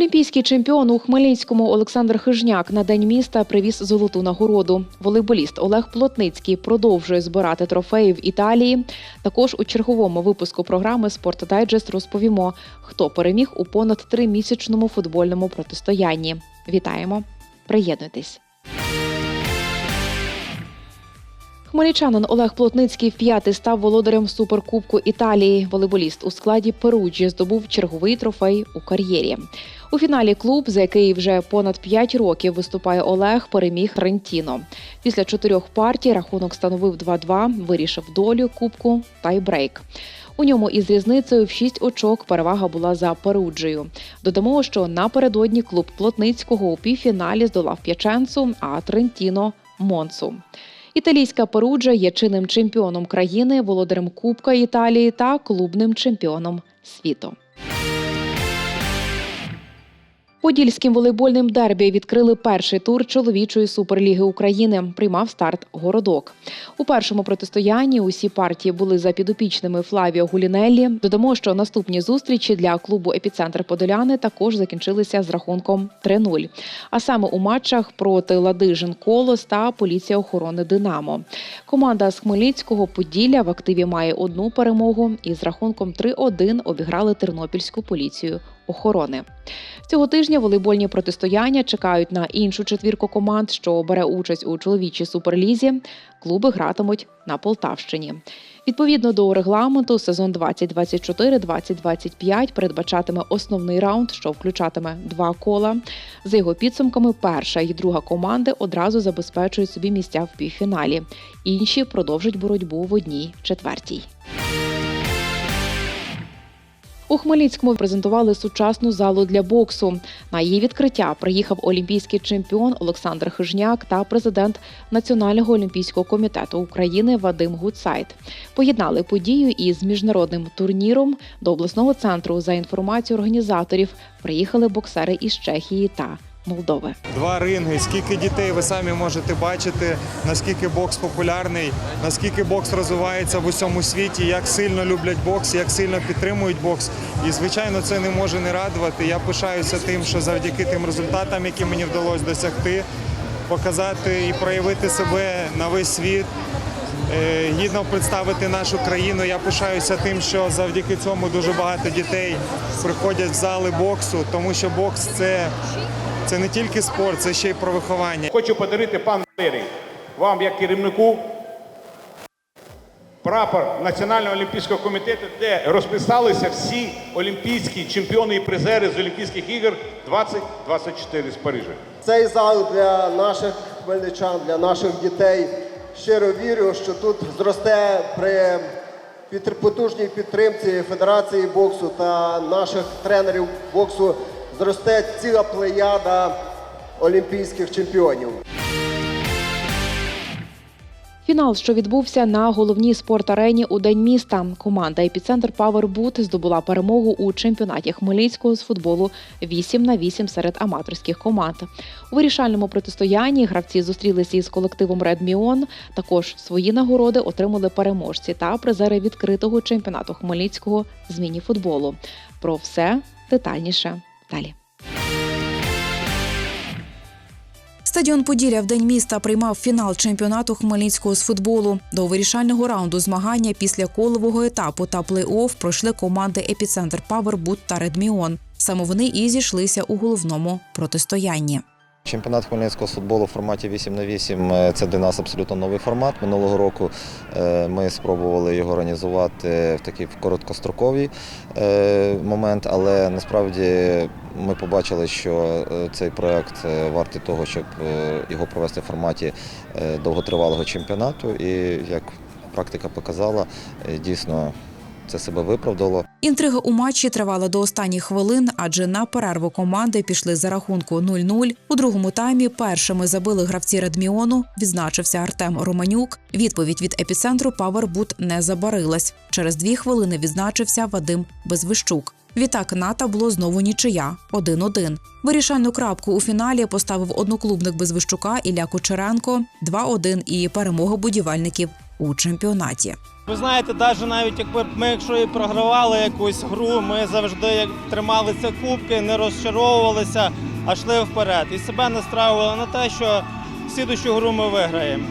Олімпійський чемпіон у Хмельницькому Олександр Хижняк на день міста привіз золоту нагороду. Волейболіст Олег Плотницький продовжує збирати трофеї в Італії. Також у черговому випуску програми Спорт Дайджест розповімо, хто переміг у понад тримісячному футбольному протистоянні. Вітаємо! Приєднуйтесь! Хмельничанин Олег Плотницький вп'ятий став володарем суперкубку Італії. Волейболіст у складі Перуджі здобув черговий трофей у кар'єрі. У фіналі клуб, за який вже понад 5 років виступає Олег, переміг Рентіно. Після чотирьох партій рахунок становив 2-2, вирішив долю кубку тайбрейк. У ньому із різницею в 6 очок перевага була за Перуджею. Додамо, що напередодні клуб Плотницького у півфіналі здолав П'яченцу, а Трентіно Монцу. Італійська Перуджа є чинним чемпіоном країни, володарем Кубка Італії та клубним чемпіоном світу. Подільським волейбольним дербі відкрили перший тур чоловічої суперліги України. Приймав старт городок. У першому протистоянні усі партії були за підопічними Флавіо Гулінеллі. Додамо, що наступні зустрічі для клубу Епіцентр Подоляни також закінчилися з рахунком 3-0. А саме у матчах проти Ладижин Колос та Поліція охорони Динамо. Команда з Хмельницького Поділля в активі має одну перемогу і з рахунком 3-1 обіграли Тернопільську поліцію охорони. Цього тижня волейбольні протистояння чекають на іншу четвірку команд, що бере участь у чоловічій суперлізі. Клуби гратимуть на Полтавщині. Відповідно до регламенту, сезон 2024-2025 передбачатиме основний раунд, що включатиме два кола. За його підсумками, перша і друга команди одразу забезпечують собі місця в півфіналі. Інші продовжать боротьбу в одній четвертій. У Хмельницькому презентували сучасну залу для боксу. На її відкриття приїхав олімпійський чемпіон Олександр Хижняк та президент Національного олімпійського комітету України Вадим Гуцайт. Поєднали подію із міжнародним турніром до обласного центру за інформацією організаторів. Приїхали боксери із Чехії та Молдови. Два ринги, скільки дітей ви самі можете бачити, наскільки бокс популярний, наскільки бокс розвивається в усьому світі, як сильно люблять бокс, як сильно підтримують бокс. І звичайно, це не може не радувати. Я пишаюся тим, що завдяки тим результатам, які мені вдалося досягти, показати і проявити себе на весь світ. е, Гідно представити нашу країну. Я пишаюся тим, що завдяки цьому дуже багато дітей приходять в зали боксу, тому що бокс це, це не тільки спорт, це ще й про виховання. Хочу подарити пан Валерій, вам як керівнику прапор Національного олімпійського комітету, де розписалися всі олімпійські чемпіони і призери з Олімпійських ігор 2024 з Парижа. Цей зал для наших хмельничан, для наших дітей. Щиро вірю, що тут зросте при потужній підтримці Федерації боксу та наших тренерів боксу зросте ціла плеяда олімпійських чемпіонів. Фінал, що відбувся на головній спорт-арені у день міста. Команда Епіцентр Павербут здобула перемогу у чемпіонаті Хмельницького з футболу 8 на 8 серед аматорських команд. У вирішальному протистоянні гравці зустрілися із колективом Ред Міон. Також свої нагороди отримали переможці та призери відкритого чемпіонату Хмельницького з міні-футболу. Про все детальніше далі. Стадіон Поділля в день міста приймав фінал чемпіонату Хмельницького з футболу. До вирішального раунду змагання після колового етапу та плей-офф пройшли команди Епіцентр Павербут та Редміон. Саме вони і зійшлися у головному протистоянні. Чемпіонат хмельницького футболу в форматі 8 на 8 – це для нас абсолютно новий формат. Минулого року е, ми спробували його організувати в такий короткостроковий е, момент, але насправді ми побачили, що е, цей проект е, вартий того, щоб е, його провести в форматі е, довготривалого чемпіонату. І як практика показала, е, дійсно це себе виправдало. Інтрига у матчі тривала до останніх хвилин, адже на перерву команди пішли за рахунку 0-0. У другому таймі першими забили гравці Редміону. Відзначився Артем Романюк. Відповідь від епіцентру Павербут не забарилась. Через дві хвилини відзначився Вадим Безвищук. Відтак на табло знову нічия 1-1. Вирішальну крапку у фіналі поставив одноклубник Безвищука Ілля Кучеренко 2-1 і перемога будівельників у чемпіонаті. Ви знаєте, навіть навіть якби ми, якщо і програвали якусь гру, ми завжди як трималися кубки, не розчаровувалися, а йшли вперед. І себе настраювали на те, що слідущу гру ми виграємо.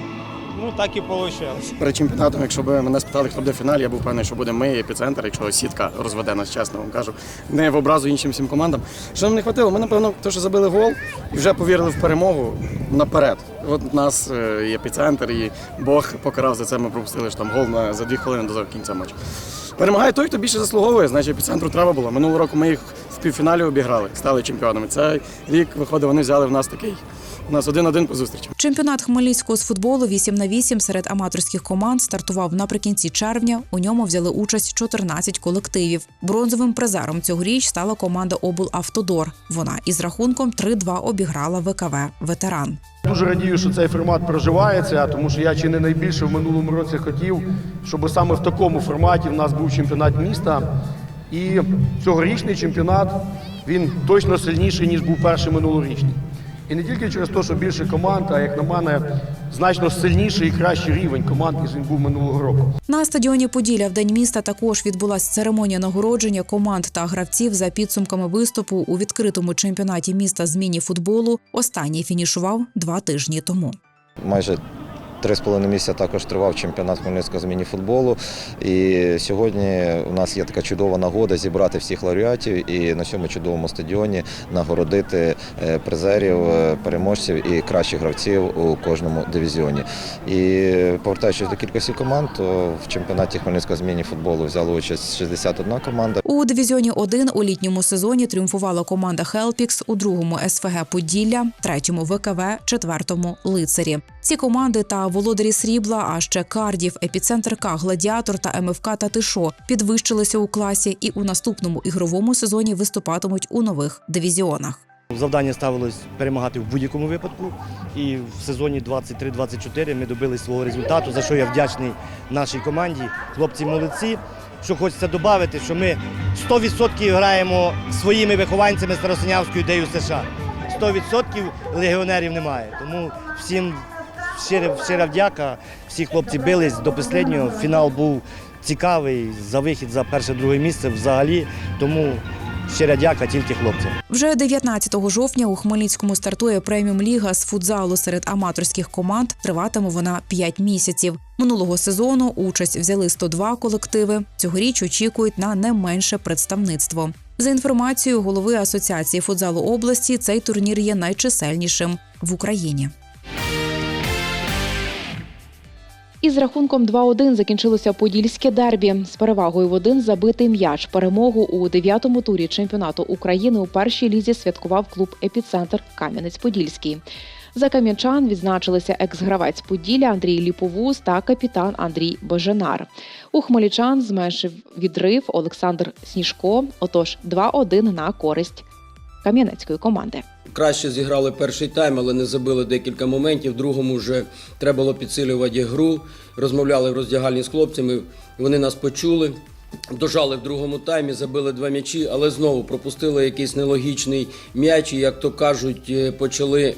Ну так і вийшло. Перед чемпіонатом, якщо б мене спитали, хто буде в фіналі, я був певний, що буде ми, епіцентр, якщо сітка розведе нас, чесно вам кажу. Не в образу іншим всім командам. Що нам не хватило? Ми, напевно, то, що забили гол і вже повірили в перемогу наперед. От нас е, і епіцентр, і Бог покарав за це. Ми пропустили ж там гол на за дві хвилини до кінця матчу. Перемагає той, хто більше заслуговує, значить епіцентру треба було. Минулого року ми їх в півфіналі обіграли, стали чемпіонами. Цей рік, виходить, вони взяли в нас такий. У нас один-один по зустрічам. Чемпіонат Хмельницького з футболу 8 на 8 серед аматорських команд стартував наприкінці червня. У ньому взяли участь 14 колективів. Бронзовим призером цьогоріч стала команда облавтодор. Вона із рахунком 3-2 обіграла ВКВ Ветеран. Дуже радію, що цей формат проживається, тому що я чи не найбільше в минулому році хотів, щоб саме в такому форматі в нас був чемпіонат міста. І цьогорічний чемпіонат він точно сильніший, ніж був перший минулорічний. І не тільки через те, що більше команд, а як на мене, значно сильніший і кращий рівень команд, ніж він був минулого року. На стадіоні Поділля в день міста також відбулася церемонія нагородження команд та гравців за підсумками виступу у відкритому чемпіонаті міста з міні-футболу. Останній фінішував два тижні тому. Майже три з половиною місяця також тривав чемпіонат Хмельницького з міні-футболу. І сьогодні у нас є така чудова нагода зібрати всіх лауреатів і на цьому чудовому стадіоні нагородити е, призерів, е, переможців і кращих гравців у кожному дивізіоні. І повертаючись до кількості команд, то в чемпіонаті Хмельницького з міні-футболу взяла участь 61 команда. У дивізіоні 1 у літньому сезоні тріумфувала команда Хелпікс, у другому СФГ Поділля, третьому ВКВ, четвертому Лицарі. Ці команди та володарі срібла, а ще Кардів, епіцентр К, Гладіатор та МФК Татишо підвищилися у класі і у наступному ігровому сезоні виступатимуть у нових дивізіонах. Завдання ставилось перемагати в будь-якому випадку. І в сезоні 23-24 ми добились свого результату, за що я вдячний нашій команді. Хлопці молодці. Що хочеться додати, що ми 100% граємо своїми вихованцями Старосинявської ідею США. 100% легіонерів немає. Тому всім щира, щира вдяка. Всі хлопці бились до останнього. Фінал був цікавий за вихід за перше-друге місце взагалі. Тому щира дяка тільки хлопцям. Вже 19 жовтня у Хмельницькому стартує преміум ліга з футзалу серед аматорських команд. Триватиме вона 5 місяців. Минулого сезону участь взяли 102 колективи. Цьогоріч очікують на не менше представництво. За інформацією голови Асоціації футзалу області, цей турнір є найчисельнішим в Україні. Із рахунком 2-1 закінчилося подільське дербі. З перевагою в один забитий м'яч. Перемогу у дев'ятому турі чемпіонату України у першій лізі святкував клуб Епіцентр Кам'янець-Подільський. За кам'янчан відзначилися екс-гравець Поділля Андрій Ліповуз та капітан Андрій Боженар. У хмельничан зменшив відрив Олександр Сніжко. Отож, 2-1 на користь кам'янецької команди. Краще зіграли перший тайм, але не забили декілька моментів. В другому вже треба було підсилювати гру. Розмовляли в роздягальні з хлопцями. Вони нас почули. Дожали в другому таймі, забили два м'ячі, але знову пропустили якийсь нелогічний м'яч. І, як то кажуть, е, почали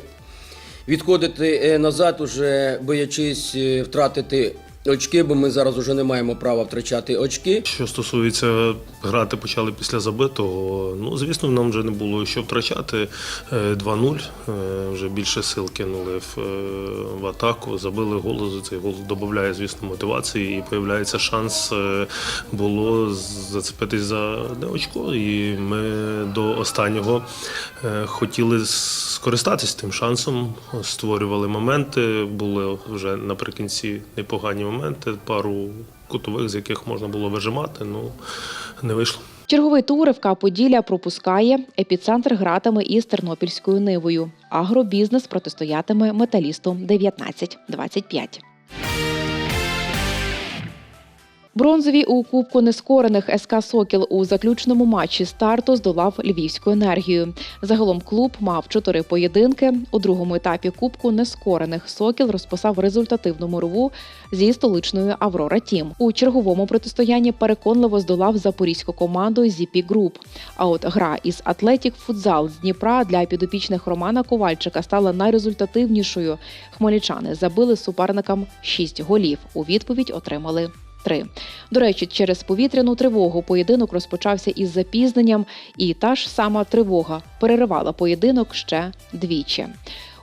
відходити е, назад, уже боячись е, втратити очки, бо ми зараз вже не маємо права втрачати очки. Що стосується грати почали після забитого, ну звісно, нам вже не було що втрачати. Е, 2-0, е, вже більше сил кинули в, е, в атаку, забили гол. Цей гол додає, звісно, мотивації і появляється шанс е, було зацепитись за одне очко. І ми до останнього е, хотіли скористатись тим шансом, створювали моменти, були вже наприкінці непогані моменти, пару кутових, з яких можна було вижимати, ну не вийшло. Черговий тур ФК Поділля пропускає. Епіцентр гратами із Тернопільською нивою. Агробізнес протистоятиме металісту 19-25. Бронзові у Кубку нескорених СК Сокіл у заключному матчі старту здолав Львівську енергію. Загалом клуб мав чотири поєдинки. У другому етапі Кубку нескорених Сокіл розписав результативну мирову зі столичною Аврора Тім. У черговому протистоянні переконливо здолав запорізьку команду Зіпі Груп. А от гра із Атлетік Футзал з Дніпра для підопічних Романа Ковальчика стала найрезультативнішою. Хмельничани забили суперникам 6 голів. У відповідь отримали 3. До речі, через повітряну тривогу поєдинок розпочався із запізненням, і та ж сама тривога переривала поєдинок ще двічі.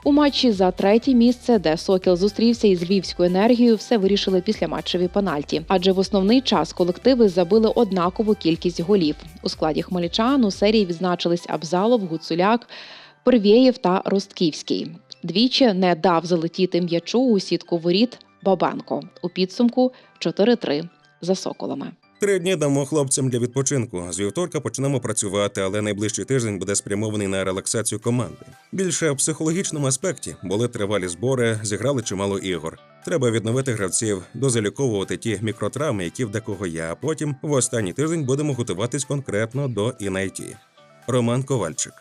У матчі за третє місце, де Сокіл зустрівся із львівською енергією, все вирішили після матчеві пенальті. Адже в основний час колективи забили однакову кількість голів. У складі хмельничан у серії відзначились Абзалов, Гуцуляк, Первєєв та Ростківський. Двічі не дав залетіти м'ячу у сітку воріт Бабенко. У підсумку 4-3 за соколами. Три дні дамо хлопцям для відпочинку. З вівторка почнемо працювати, але найближчий тиждень буде спрямований на релаксацію команди. Більше в психологічному аспекті були тривалі збори, зіграли чимало ігор. Треба відновити гравців, дозаліковувати ті мікротравми, які в декого є. А потім в останній тиждень будемо готуватись конкретно до інайті. Роман Ковальчик.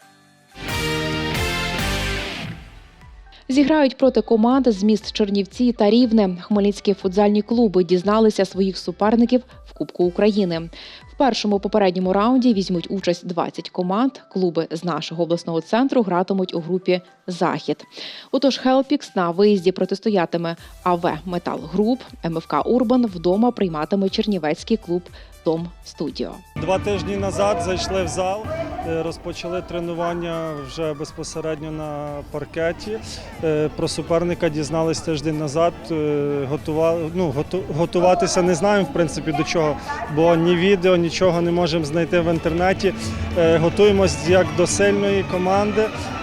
Зіграють проти команд з міст Чернівці та Рівне. Хмельницькі футзальні клуби дізналися своїх суперників в Кубку України. Першому попередньому раунді візьмуть участь 20 команд. Клуби з нашого обласного центру гратимуть у групі Захід. Отож, Хелпікс на виїзді протистоятиме АВ Метал Груп, МФК Урбан вдома прийматиме Чернівецький клуб Том Студіо. Два тижні назад зайшли в зал, е, розпочали тренування вже безпосередньо на паркеті. Е, Про суперника дізнались тиждень назад. е, Готували, ну, готуватися не знаємо, в принципі, до чого, бо ні відео, нічого не можемо знайти в інтернеті. Е, Готуємось як до сильної команди.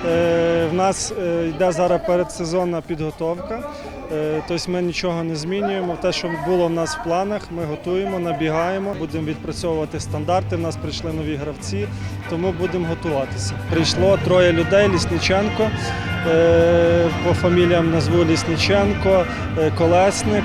Е, В нас е, йде зараз передсезонна підготовка. Тобто ми нічого не змінюємо. Те, що було в нас в планах, ми готуємо, набігаємо, будемо відпрацьовувати стандарти. В нас прийшли нові гравці, тому будемо готуватися. Прийшло троє людей: Лісниченко, по фаміліям назву Лісниченко, Колесник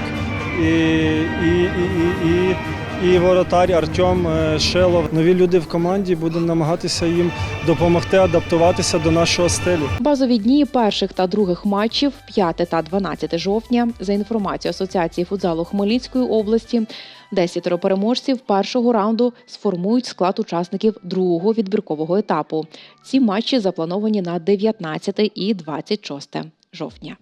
і, і, і, і, і, і воротар Артем е, Шилов. Нові люди в команді будемо намагатися їм допомогти адаптуватися до нашого стилю. Базові дні перших та других матчів 5 та 12 жовтня. За інформацією Асоціації футзалу Хмельницької області, десятеро переможців першого раунду сформують склад учасників другого відбіркового етапу. Ці матчі заплановані на 19 і 26 жовтня.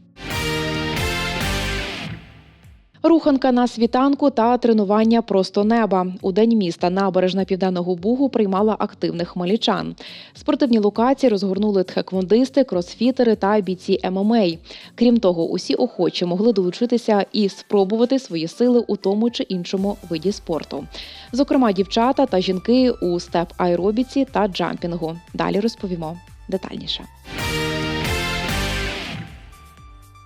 Руханка на світанку та тренування просто неба. У день міста набережна Південного Бугу приймала активних хмельничан. Спортивні локації розгорнули тхеквондисти, кросфітери та бійці ММА. Крім того, усі охочі могли долучитися і спробувати свої сили у тому чи іншому виді спорту. Зокрема, дівчата та жінки у степ аеробіці та джампінгу. Далі розповімо детальніше.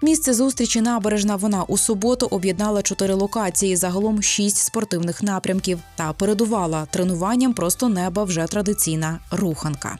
Місце зустрічі набережна. Вона у суботу об'єднала чотири локації, загалом шість спортивних напрямків. Та передувала. Тренуванням просто неба вже традиційна руханка.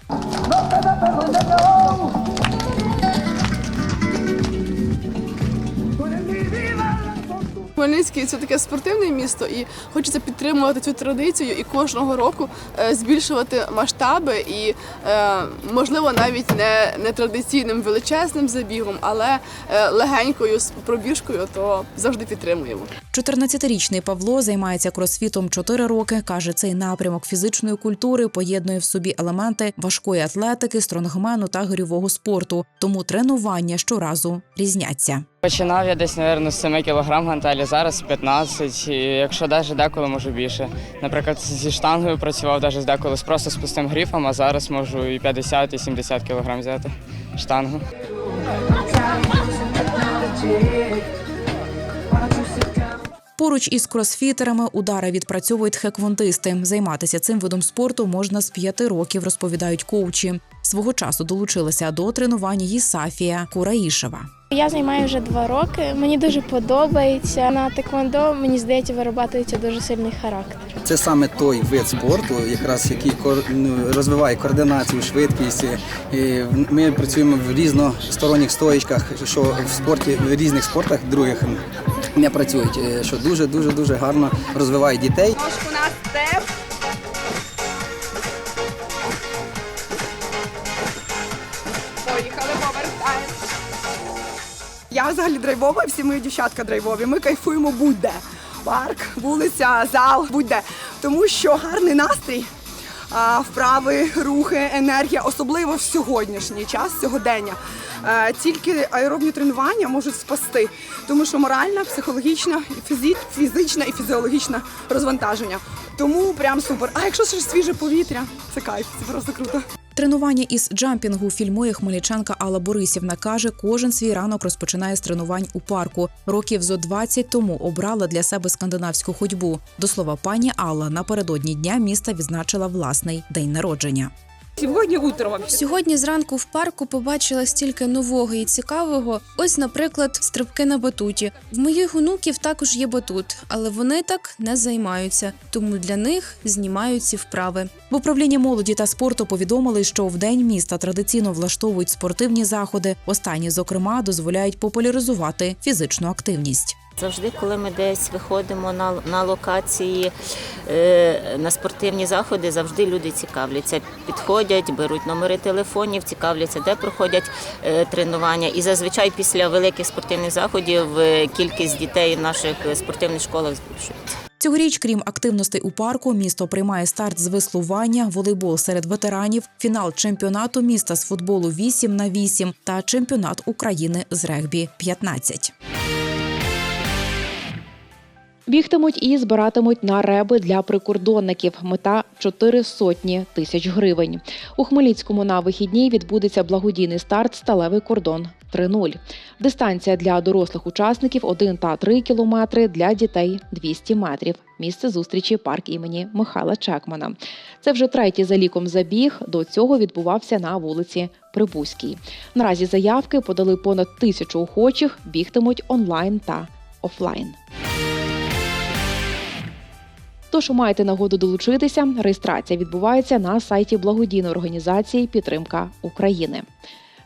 Хмельницький це таке спортивне місто, і хочеться підтримувати цю традицію і кожного року е, збільшувати масштаби і е, можливо навіть не, не традиційним величезним забігом, але е, легенькою пробіжкою, то завжди підтримуємо. 14-річний Павло займається кросфітом 4 роки. каже, цей напрямок фізичної культури поєднує в собі елементи важкої атлетики, стронгмену та гирьового спорту. Тому тренування щоразу різняться. Починав я десь, мабуть, з 7 кг гантелі, зараз 15, і якщо навіть деколи можу більше. Наприклад, зі штангою працював навіть деколи просто з пустим грифом, а зараз можу і 50, і 70 кг взяти штангу. Поруч із кросфітерами удари відпрацьовують хеквондисти. Займатися цим видом спорту можна з п'яти років, розповідають коучі. Свого часу долучилася до тренувань і Сафія Кураїшева. Я займаю вже два роки. Мені дуже подобається. На теквондо, мені здається, вирабатується дуже сильний характер. Це саме той вид спорту, якраз який ну, розвиває координацію, швидкість. І Ми працюємо в різносторонніх стоїчках, що в спорті в різних спортах других не працюють, е, що дуже дуже дуже гарно розвиває дітей. У нас Я взагалі драйвова, всі мої дівчатка драйвові. Ми кайфуємо будь-де. Парк, вулиця, зал, будь-де. Тому що гарний настрій вправи, рухи, енергія, особливо в сьогоднішній час, сьогодення. Е, Тільки аеробні тренування можуть спасти, тому що моральна, психологічна, фізична і фізіологічна розвантаження. Тому прям супер. А якщо ще свіже повітря, це кайф, це просто круто. Тренування із джампінгу фільмує хмельничанка Алла Борисівна. Каже, кожен свій ранок розпочинає з тренувань у парку. Років зо 20 тому обрала для себе скандинавську ходьбу. До слова, пані Алла напередодні дня міста відзначила власний день народження. Сьогодні утром. Сьогодні зранку в парку побачила стільки нового і цікавого. Ось, наприклад, стрибки на батуті. В моїх онуків також є батут, але вони так не займаються, тому для них знімають ці вправи. В управлінні молоді та спорту повідомили, що в день міста традиційно влаштовують спортивні заходи. Останні, зокрема, дозволяють популяризувати фізичну активність. Завжди, коли ми десь виходимо на, на локації, е, на спортивні заходи, завжди люди цікавляться. Підходять, беруть номери телефонів, цікавляться, де проходять е, тренування. І зазвичай після великих спортивних заходів е, кількість дітей в наших спортивних школах збільшується. Цьогоріч, крім активностей у парку, місто приймає старт з веслування, волейбол серед ветеранів, фінал чемпіонату міста з футболу 8 на 8 та чемпіонат України з регбі 15. Бігтимуть і збиратимуть на реби для прикордонників. Мета 4 сотні тисяч гривень. У Хмельницькому на вихідні відбудеться благодійний старт Сталевий кордон 3.0. Дистанція для дорослих учасників 1 та 3 кілометри, для дітей 200 метрів. Місце зустрічі парк імені Михайла Чекмана. Це вже третій за ліком забіг. До цього відбувався на вулиці Прибузькій. Наразі заявки подали понад тисячу охочих, бігтимуть онлайн та офлайн. Тож маєте нагоду долучитися. Реєстрація відбувається на сайті благодійної організації Підтримка України.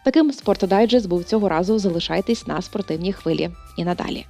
Таким спортодайджест був цього разу. Залишайтесь на спортивній хвилі і надалі.